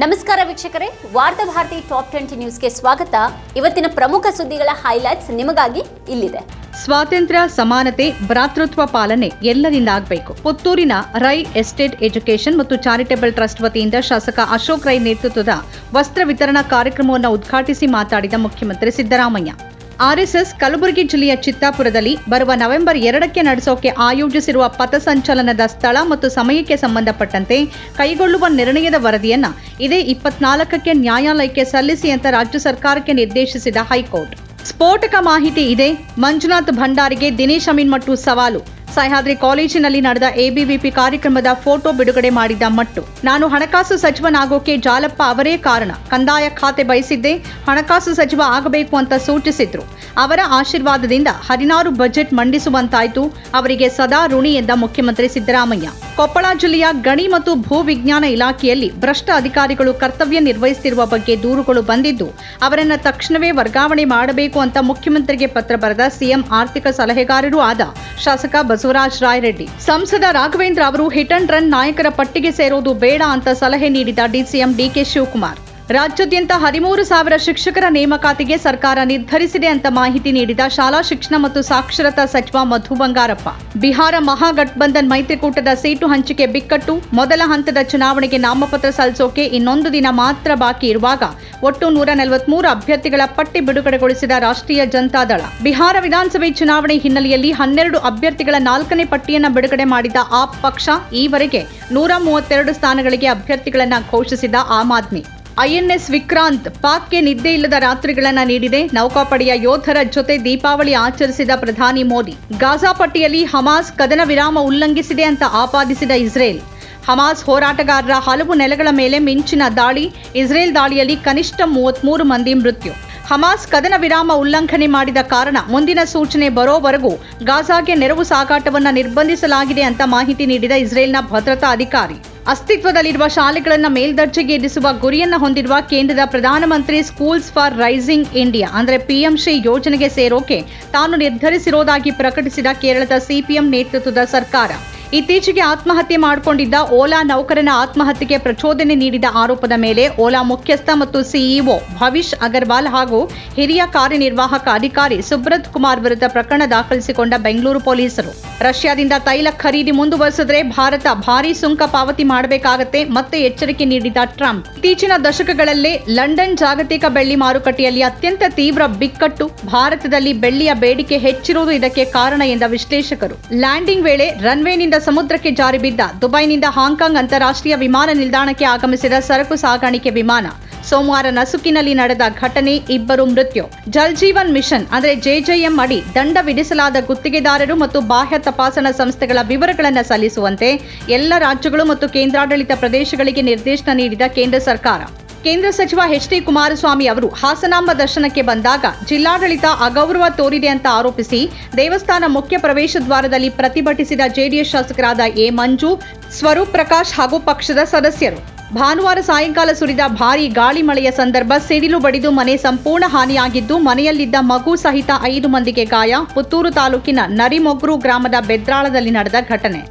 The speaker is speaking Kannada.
ನಮಸ್ಕಾರ ವೀಕ್ಷಕರೇ, ವಾರ್ತಾ ಭಾರತಿ ಟಾಪ್ ಟ್ವೆಂಟಿ ನ್ಯೂಸ್ಗೆ ಸ್ವಾಗತ. ಇವತ್ತಿನ ಪ್ರಮುಖ ಸುದ್ದಿಗಳ ಹೈಲೈಟ್ಸ್ ನಿಮಗಾಗಿ ಇಲ್ಲಿದೆ. ಸ್ವಾತಂತ್ರ್ಯ, ಸಮಾನತೆ, ಭ್ರಾತೃತ್ವ ಪಾಲನೆ ಎಲ್ಲರಿಂದ ಆಗಬೇಕು. ಪುತ್ತೂರಿನ ರೈ ಎಸ್ಟೇಟ್ ಎಜುಕೇಷನ್ ಮತ್ತು ಚಾರಿಟೇಬಲ್ ಟ್ರಸ್ಟ್ ವತಿಯಿಂದ ಶಾಸಕ ಅಶೋಕ್ ರೈ ನೇತೃತ್ವದ ವಸ್ತ್ರ ವಿತರಣಾ ಕಾರ್ಯಕ್ರಮವನ್ನು ಉದ್ಘಾಟಿಸಿ ಮಾತಾಡಿದ ಮುಖ್ಯಮಂತ್ರಿ ಸಿದ್ದರಾಮಯ್ಯ. ಆರ್ಎಸ್ಎಸ್ ಕಲಬುರಗಿ ಜಿಲ್ಲೆಯ ಚಿತ್ತಾಪುರದಲ್ಲಿ ಬರುವ ನವೆಂಬರ್ ಎರಡಕ್ಕೆ ನಡೆಸೋಕೆ ಆಯೋಜಿಸಿರುವ ಪಥಸಂಚಲನದ ಸ್ಥಳ ಮತ್ತು ಸಮಯಕ್ಕೆ ಸಂಬಂಧಪಟ್ಟಂತೆ ಕೈಗೊಳ್ಳುವ ನಿರ್ಣಯದ ವರದಿಯನ್ನು ಇದೇ ಇಪ್ಪತ್ನಾಲ್ಕಕ್ಕೆ ನ್ಯಾಯಾಲಯಕ್ಕೆ ಸಲ್ಲಿಸಿ ಅಂತ ರಾಜ್ಯ ಸರ್ಕಾರಕ್ಕೆ ನಿರ್ದೇಶಿಸಿದ ಹೈಕೋರ್ಟ್. ಸ್ಫೋಟಕ ಮಾಹಿತಿ ಇದೆ. ಮಂಜುನಾಥ್ ಭಂಡಾರಿಗೆ ದಿನೇಶ್ ಅಮೀನ್ ಮಟ್ಟು ಸವಾಲು. ಸಹ್ಯಾದ್ರಿ ಕಾಲೇಜಿನಲ್ಲಿ ನಡೆದ ಎಬಿವಿಪಿ ಕಾರ್ಯಕ್ರಮದ ಫೋಟೋ ಬಿಡುಗಡೆ ಮಾಡಿದ ಮಟ್ಟು. ನಾನು ಹಣಕಾಸು ಸಚಿವನಾಗೋಕೆ ಜಾಲಪ್ಪ ಅವರೇ ಕಾರಣ. ಕಂದಾಯ ಖಾತೆ ಬಯಸಿದ್ದೆ ಹಣಕಾಸು ಸಚಿವ ಆಗಬೇಕು ಅಂತ ಸೂಚಿಸಿದ್ರು. ಅವರ ಆಶೀರ್ವಾದದಿಂದ ಹದಿನಾರು ಬಜೆಟ್ ಮಂಡಿಸುವಂತಾಯ್ತು. ಅವರಿಗೆ ಸದಾ ಋಣಿ ಎಂದ ಮುಖ್ಯಮಂತ್ರಿ ಸಿದ್ದರಾಮಯ್ಯ. ಕೊಪ್ಪಳ ಜಿಲ್ಲೆಯ ಗಣಿ ಮತ್ತು ಭೂ ವಿಜ್ಞಾನ ಇಲಾಖೆಯಲ್ಲಿ ಭ್ರಷ್ಟ ಅಧಿಕಾರಿಗಳು ಕರ್ತವ್ಯ ನಿರ್ವಹಿಸುತ್ತಿರುವ ಬಗ್ಗೆ ದೂರುಗಳು ಬಂದಿದ್ದು, ಅವರನ್ನು ತಕ್ಷಣವೇ ವರ್ಗಾವಣೆ ಮಾಡಬೇಕು ಅಂತ ಮುಖ್ಯಮಂತ್ರಿಗೆ ಪತ್ರ ಬರೆದ ಸಿಎಂ ಆರ್ಥಿಕ ಸಲಹೆಗಾರರೂ ಆದ ಶಾಸಕ ಬಸವರಾಜ ರಾಯರೆಡ್ಡಿ. ಸಂಸದ ರಾಘವೇಂದ್ರ ಅವರು ಹಿಟ್ ಅಂಡ್ ರನ್ ನಾಯಕರ ಪಟ್ಟಿಗೆ ಸೇರೋದು ಬೇಡ ಅಂತ ಸಲಹೆ ನೀಡಿದ ಡಿಸಿಎಂ ಡಿಕೆ ಶಿವಕುಮಾರ್. ರಾಜ್ಯಾದ್ಯಂತ ಹದಿಮೂರು ಸಾವಿರ ಶಿಕ್ಷಕರ ನೇಮಕಾತಿಗೆ ಸರ್ಕಾರ ನಿರ್ಧರಿಸಿದೆ ಅಂತ ಮಾಹಿತಿ ನೀಡಿದ ಶಾಲಾ ಶಿಕ್ಷಣ ಮತ್ತು ಸಾಕ್ಷರತಾ ಸಚಿವ ಮಧು ಬಂಗಾರಪ್ಪ. ಬಿಹಾರ ಮಹಾಗಠಬಂಧನ್ ಮೈತ್ರಿಕೂಟದ ಸೀಟು ಹಂಚಿಕೆ ಬಿಕ್ಕಟ್ಟು, ಮೊದಲ ಹಂತದ ಚುನಾವಣೆಗೆ ನಾಮಪತ್ರ ಸಲ್ಲಿಸೋಕೆ ಇನ್ನೊಂದು ದಿನ ಮಾತ್ರ ಬಾಕಿ ಇರುವಾಗ ಒಟ್ಟು ನೂರ ನಲವತ್ಮೂರು ಅಭ್ಯರ್ಥಿಗಳ ಪಟ್ಟಿ ಬಿಡುಗಡೆಗೊಳಿಸಿದ ರಾಷ್ಟ್ರೀಯ ಜನತಾದಳ ಬಿಹಾರ ವಿಧಾನಸಭೆ ಚುನಾವಣೆ ಹಿನ್ನೆಲೆಯಲ್ಲಿ ಹನ್ನೆರಡು ಅಭ್ಯರ್ಥಿಗಳ ನಾಲ್ಕನೇ ಪಟ್ಟಿಯನ್ನು ಬಿಡುಗಡೆ ಮಾಡಿದ ಆಪ್ ಪಕ್ಷ, ಈವರೆಗೆ ನೂರ ಮೂವತ್ತೆರಡು ಸ್ಥಾನಗಳಿಗೆ ಅಭ್ಯರ್ಥಿಗಳನ್ನು ಘೋಷಿಸಿದ ಆಮ್ ಆದ್ಮಿ. ಐಎನ್ಎಸ್ ವಿಕ್ರಾಂತ್ ಪಾಕ್ಗೆ ನಿದ್ದೆ ಇಲ್ಲದ ರಾತ್ರಿಗಳನ್ನು ನೀಡಿದೆ. ನೌಕಾಪಡೆಯ ಯೋಧರ ಜೊತೆ ದೀಪಾವಳಿ ಆಚರಿಸಿದ ಪ್ರಧಾನಿ ಮೋದಿ, ಗಾಜಾ ಪಟ್ಟಿಯಲ್ಲಿ ಹಮಾಸ್ ಕದನ ವಿರಾಮ ಉಲ್ಲಂಘಿಸಿದೆ ಅಂತ ಆಪಾದಿಸಿದ ಇಸ್ರೇಲ್. ಹಮಾಸ್ ಹೋರಾಟಗಾರರ ಹಲವು ನೆಲೆಗಳ ಮೇಲೆ ಮಿಂಚಿನ ದಾಳಿ, ಇಸ್ರೇಲ್ ದಾಳಿಯಲ್ಲಿ ಕನಿಷ್ಠ ಮೂವತ್ಮೂರು ಮಂದಿ ಮೃತ್ಯು. ಹಮಾಸ್ ಕದನ ವಿರಾಮ ಉಲ್ಲಂಘನೆ ಮಾಡಿದ ಕಾರಣ ಮುಂದಿನ ಸೂಚನೆ ಬರೋವರೆಗೂ ಗಾಜಾಗೆ ನೆರವು ಸಾಗಾಟವನ್ನು ನಿರ್ಬಂಧಿಸಲಾಗಿದೆ ಅಂತ ಮಾಹಿತಿ ನೀಡಿದ ಇಸ್ರೇಲ್ನ ಭದ್ರತಾ ಅಧಿಕಾರಿ. ಅಸ್ತಿತ್ವದಲ್ಲಿರುವ ಶಾಲೆಗಳನ್ನು ಮೇಲ್ದರ್ಜೆಗೇರಿಸುವ ಗುರಿಯನ್ನು ಹೊಂದಿರುವ ಕೇಂದ್ರದ ಪ್ರಧಾನಮಂತ್ರಿ ಸ್ಕೂಲ್ಸ್ ಫಾರ್ ರೈಸಿಂಗ್ ಇಂಡಿಯಾ, ಅಂದರೆ ಪಿಎಂಶ್ರೀ ಯೋಜನೆಗೆ ಸೇರೋಕೆ ತಾನು ನಿರ್ಧರಿಸಿರೋದಾಗಿ ಪ್ರಕಟಿಸಿದ ಕೇರಳದ ಸಿಪಿಎಂ ನೇತೃತ್ವದ ಸರ್ಕಾರ. ಇತ್ತೀಚೆಗೆ ಆತ್ಮಹತ್ಯೆ ಮಾಡಿಕೊಂಡಿದ್ದ ಓಲಾ ನೌಕರನ ಆತ್ಮಹತ್ಯೆಗೆ ಪ್ರಚೋದನೆ ನೀಡಿದ ಆರೋಪದ ಮೇಲೆ ಓಲಾ ಮುಖ್ಯಸ್ಥ ಮತ್ತು ಸಿಇಒ ಭವಿಷ್ ಅಗರ್ವಾಲ್ ಹಾಗೂ ಹಿರಿಯ ಕಾರ್ಯನಿರ್ವಾಹಕ ಅಧಿಕಾರಿ ಸುಬ್ರತ್ ಕುಮಾರ್ ವಿರುದ್ಧ ಪ್ರಕರಣ ದಾಖಲಿಸಿಕೊಂಡ ಬೆಂಗಳೂರು ಪೊಲೀಸರು. ರಷ್ಯಾದಿಂದ ತೈಲ ಖರೀದಿ ಮುಂದುವರೆಸಿದ್ರೆ ಭಾರತ ಭಾರೀ ಸುಂಕ ಪಾವತಿ ಮಾಡಬೇಕಾಗತ್ತೆ, ಮತ್ತೆ ಎಚ್ಚರಿಕೆ ನೀಡಿದ ಟ್ರಂಪ್. ಇತ್ತೀಚಿನ ದಶಕಗಳಲ್ಲೇ ಲಂಡನ್ ಜಾಗತಿಕ ಬೆಳ್ಳಿ ಮಾರುಕಟ್ಟೆಯಲ್ಲಿ ಅತ್ಯಂತ ತೀವ್ರ ಬಿಕ್ಕಟ್ಟು, ಭಾರತದಲ್ಲಿ ಬೆಳ್ಳಿಯ ಬೇಡಿಕೆ ಹೆಚ್ಚಿರುವುದು ಇದಕ್ಕೆ ಕಾರಣ ಎಂದ ವಿಶ್ಲೇಷಕರು. ಲ್ಯಾಂಡಿಂಗ್ ವೇಳೆ ರನ್ವೇನಿಂದ ಸಮುದ್ರಕ್ಕೆ ಜಾರಿ ಬಿದ್ದ ದುಬೈನಿಂದ ಹಾಂಕಾಂಗ್ ಅಂತಾರಾಷ್ಟ್ರೀಯ ವಿಮಾನ ನಿಲ್ದಾಣಕ್ಕೆ ಆಗಮಿಸಿದ ಸರಕು ಸಾಗಾಣಿಕೆ ವಿಮಾನ. ಸೋಮವಾರ ನಸುಕಿನಲ್ಲಿ ನಡೆದ ಘಟನೆ, ಇಬ್ಬರು ಮೃತ್ಯು. ಜಲ್ ಜೀವನ್ ಮಿಷನ್, ಅಂದರೆ ಜೆಜೆಎಂ ಅಡಿ ದಂಡ ವಿಧಿಸಲಾದ ಗುತ್ತಿಗೆದಾರರು ಮತ್ತು ಬಾಹ್ಯ ತಪಾಸಣಾ ಸಂಸ್ಥೆಗಳ ವಿವರಗಳನ್ನು ಸಲ್ಲಿಸುವಂತೆ ಎಲ್ಲ ರಾಜ್ಯಗಳು ಮತ್ತು ಕೇಂದ್ರಾಡಳಿತ ಪ್ರದೇಶಗಳಿಗೆ ನಿರ್ದೇಶನ ನೀಡಿದ ಕೇಂದ್ರ ಸರ್ಕಾರ. ಕೇಂದ್ರ ಸಚಿವ ಎಚ್ ಡಿ ಕುಮಾರಸ್ವಾಮಿ ಅವರು ಹಾಸನಾಂಬ ದರ್ಶನಕ್ಕೆ ಬಂದಾಗ ಜಿಲ್ಲಾಡಳಿತ ಅಗೌರವ ತೋರಿದೆ ಅಂತ ಆರೋಪಿಸಿ ದೇವಸ್ಥಾನ ಮುಖ್ಯ ಪ್ರವೇಶ ದ್ವಾರದಲ್ಲಿ ಪ್ರತಿಭಟಿಸಿದ ಜೆಡಿಎಸ್ ಶಾಸಕರಾದ ಎ ಮಂಜು, ಸ್ವರೂಪ್ ಪ್ರಕಾಶ್ ಹಾಗೂ ಪಕ್ಷದ ಸದಸ್ಯರು. ಭಾನುವಾರ ಸಾಯಂಕಾಲ ಸುರಿದ ಭಾರೀ ಗಾಳಿ ಮಳೆಯ ಸಂದರ್ಭ ಸಿಡಿಲು ಬಡಿದು ಮನೆ ಸಂಪೂರ್ಣ ಹಾನಿಯಾಗಿದ್ದು, ಮನೆಯಲ್ಲಿದ್ದ ಮಗು ಸಹಿತ ಐದು ಮಂದಿಗೆ ಗಾಯ. ಪುತ್ತೂರು ತಾಲೂಕಿನ ನರಿಮೊಗ್ರು ಗ್ರಾಮದ ಬೆದ್ರಾಳದಲ್ಲಿ ನಡೆದ ಘಟನೆ.